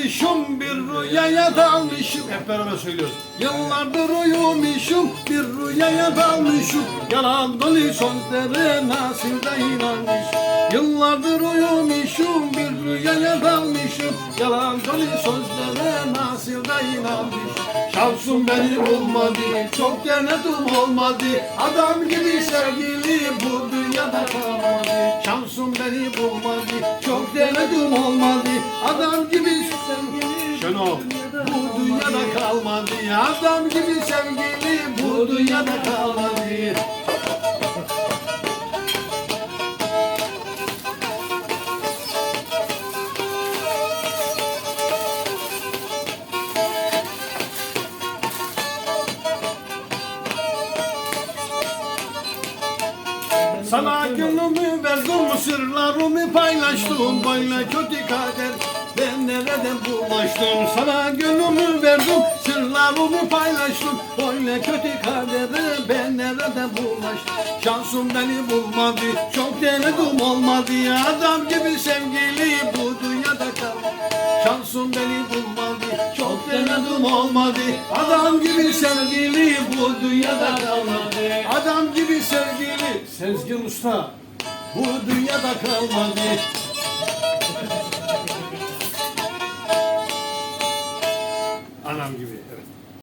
uyumuşum bir rüyaya dalmışım. Hep beraber söylüyoruz. Yıllardır uyumuşum bir rüyaya dalmışım. Yalan dolu sözlere nasıl da inanmışım. Yıllardır uyumuşum bir rüyaya dalmışım. Yalan dolu sözlere nasıl da inanmışım. Şansım beni bulmadı çok denedim olmadı. Adam gibi sevgili bu Şansım beni bulmadı çok denedim olmadı. Adam gibi sevgili Şenol. bu dünyada kalmadı. Adam gibi sevgili bu Sana gönlümü verdim, sırlarımı paylaştım. Böyle kötü kader ben nereden bulaştım? Sana gönlümü verdim, sırlarımı paylaştım. Böyle kötü kadere ben nereden bulaştım? Şansım beni bulmadı, çok denedim olmadı. Adam gibi sevgili bu dünyada kalmadı Şansım beni bulmadı, çok denedim olmadı. Adam gibi sevgili bu dünyada kalmadı. Adam gibi sevgili Sezgin Usta bu dünyada kalmadı